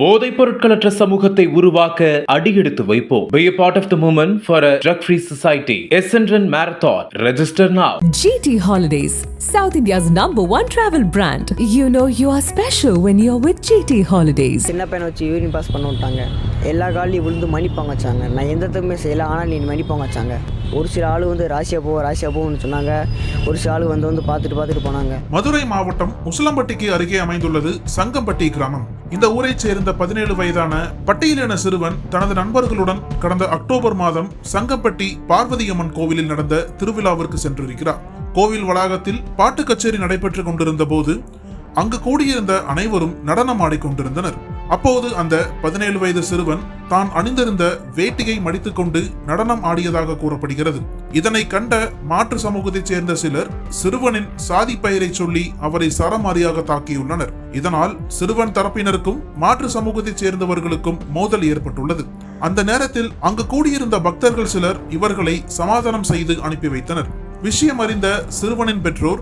போதைப் பொருட்களற்ற சமூகத்தை உருவாக்க அடியெடுத்து வைப்போம் Be a part of the movement for a drug-free society. Essendon Marathon. Register now. GT Holidays, South India's number one travel brand. You know you are special when you're with GT Holidays. சின்ன பையனை வச்சு urine pass பண்ண விட்டாங்க எல்லா காலையும் விழுந்து மன்னிப்பாங்க வச்சாங்க நான் எந்த தப்புமே செய்யலை ஆனால் நீ மன்னிப்பாங்க வச்சாங்க ஒரு சில ஆள் வந்து ராசியா போவோம் ராசியா போன்னு சொன்னாங்க. ஒரு சில ஆள் வந்து வந்து பார்த்துட்டு பார்த்துட்டு போனாங்க. மதுரை மாவட்டம் உசிலம்பட்டிக்கு அருகே அமைந்துள்ளது சங்கம்பட்டி கிராமம். இந்த ஊரைச் சேர்ந்த பதினேழு வயதான பட்டியலின சிறுவன் தனது நண்பர்களுடன் கடந்த அக்டோபர் மாதம் சங்கம்பட்டி பார்வதியம்மன் கோவிலில் நடந்த திருவிழாவிற்கு சென்றிருக்கிறார். கோவில் வளாகத்தில் பாட்டு கச்சேரி நடைபெற்றுக் கொண்டிருந்த போது அங்கு கூடியிருந்த அனைவரும் நடனம் ஆடிக்கொண்டிருந்தனர். அப்போது அந்த பதினேழு வயது சிறுவன் தான் அணிந்திருந்த வேட்டியை மடித்துக்கொண்டு நடனம் ஆடியதாக கூறப்படுகிறது. இதனை கண்ட மாற்று சமூகத்தைச் சேர்ந்த சிலர் சிறுவனின் சாதி பெயரை சொல்லி அவரை சரமாரியாக தாக்கியுள்ளனர். இதனால் சிறுவன் தரப்பினருக்கும் மாற்று சமூகத்தைச் சேர்ந்தவர்களுக்கும் மோதல் ஏற்பட்டுள்ளது. அந்த நேரத்தில் அங்கு கூடியிருந்த பக்தர்கள் சிலர் இவர்களை சமாதானம் செய்து அனுப்பி வைத்தனர். விஷயம் அறிந்த சிறுவனின் பெற்றோர்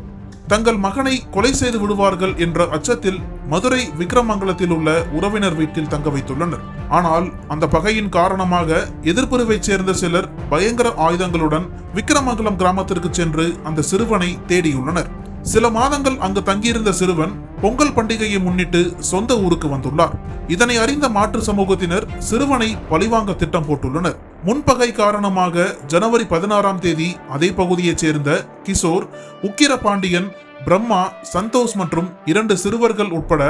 தங்கள் மகனை கொலை செய்து விடுவார்கள் என்ற அச்சத்தில் மதுரை விக்ரமங்கலத்தில் உள்ள உறவினர் வீட்டில் தங்க வைத்துள்ளனர். ஆனால் அந்த பகையின் காரணமாக எதிர்ப்புறவைச் சேர்ந்த சிலர் பயங்கர ஆயுதங்களுடன் விக்ரமங்கலம் கிராமத்திற்கு சென்று அந்த சிறுவனை தேடியுள்ளனர். சில மாதங்கள் அங்கு தங்கியிருந்த சிறுவன் பொங்கல் பண்டிகையை முன்னிட்டு சொந்த ஊருக்கு வந்துள்ளார். இதனை அறிந்த மாற்று சமூகத்தினர் சிறுவனை பழிவாங்க திட்டம் போட்டுள்ளனர். முன்பகை காரணமாக ஜனவரி பதினாறாம் தேதி அதே பகுதியைச் சேர்ந்த கிஷோர் உக்கிர பாண்டியன் பிரம்மா சந்தோஷ் மற்றும் இரண்டு சிறுவர்கள் உட்பட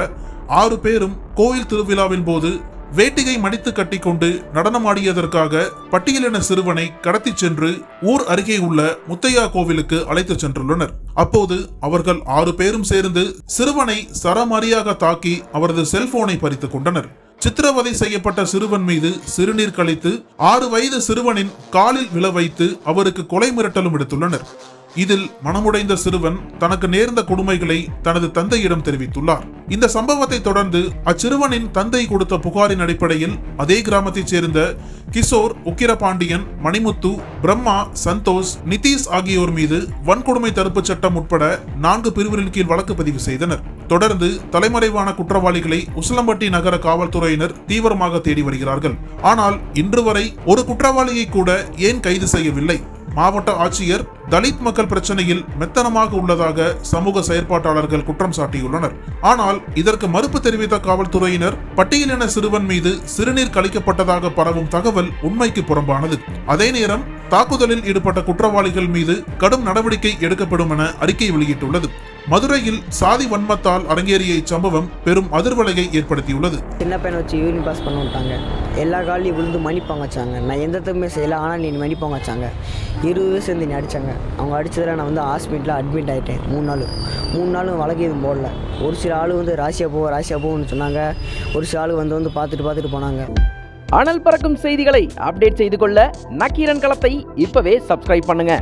ஆறு பேரும் கோயில் திருவிழாவின் போது வேட்டிகை மடித்து கட்டிக்கொண்டு நடனமாடியதற்காக பட்டியலின சிறுவனை கடத்திச் சென்று ஊர் அருகே உள்ள முத்தையா கோவிலுக்கு அழைத்துச் சென்றுள்ளனர். அப்போது அவர்கள் ஆறு பேரும் சேர்ந்து சிறுவனை சரமாரியாக தாக்கி அவரது செல்போனை பறித்துக் கொண்டனர். சித்திரவதை செய்யப்பட்ட சிறுவன் மீது சிறுநீர் கழித்து ஆறு வயது சிறுவனின் காலில் விழ வைத்து அவருக்கு கொலை மிரட்டலும் எடுத்துள்ளனர் இதில் மனமுடைந்த சிறுவன் தனக்கு நேர்ந்த கொடுமைகளை தனது தந்தையிடம் தெரிவித்துள்ளார். இந்த சம்பவத்தை தொடர்ந்து அச்சிறுவனின் தந்தை கொடுத்த புகாரின் அடிப்படையில் அதே கிராமத்தைச் சேர்ந்த கிஷோர் உக்கிரபாண்டியன் மணிமுத்து பிரம்மா சந்தோஷ் நிதிஷ் ஆகியோர் மீது வன்கொடுமை தடுப்புச் சட்டம் உட்பட நான்கு பிரிவுகளின் கீழ் வழக்கு பதிவு செய்தனர். தொடர்ந்து தலைமறைவான குற்றவாளிகளை உசிலம்பட்டி நகர காவல்துறையினர் தீவிரமாக தேடி வருகிறார்கள். ஆனால் இன்று வரை ஒரு குற்றவாளியை கூட ஏன் கைது செய்யவில்லை? மாவட்ட ஆட்சியர் தலித் மக்கள் பிரச்சனையில் மெத்தனமாக உள்ளதாக சமூக செயற்பாட்டாளர்கள் குற்றம் சாட்டியுள்ளனர். ஆனால் இதற்கு மறுப்பு தெரிவித்த காவல்துறையினர் பட்டியலின சிறுவன் மீது சிறுநீர் கழிக்கப்பட்டதாக பரவும் தகவல் உண்மைக்கு புறம்பானது. அதே நேரம் தாக்குதலில் ஈடுபட்ட குற்றவாளிகள் மீது கடும் நடவடிக்கை எடுக்கப்படும் என அறிக்கை வெளியிட்டுள்ளது. மதுரையில் சாதி வன்மத்தால் அரங்கேறிய இச்சம்பவம் பெரும் அதிர்வலையை ஏற்படுத்தியுள்ளது. சின்ன பையனை வச்சு யூரின் பாஸ் பண்ண விட்டாங்க. எல்லா காலையும் விழுந்து மன்னிப்பாங்க வச்சாங்க நான் எந்த தப்புமே செய்யலை ஆனால் நீ மன்னிப்பாங்க வச்சாங்க இருபது பேர் சேர்ந்து நீ அடித்தாங்க அவங்க அடித்ததில் நான் வந்து ஹாஸ்பிட்டலில் அட்மிட் ஆகிட்டேன் மூணு நாள். மூணு நாளும் வழக்கு எதுவும் போடல. ஒரு சில ஆள் வந்து ராசியா போ ராசியா போன்னு சொன்னாங்க. ஒரு சில ஆள் வந்து வந்து பார்த்துட்டு பார்த்துட்டு போனாங்க. அனல் பறக்கும் செய்திகளை அப்டேட் செய்து கொள்ள நக்கீரன் களத்தை இப்பவே சப்ஸ்கிரைப் பண்ணுங்க.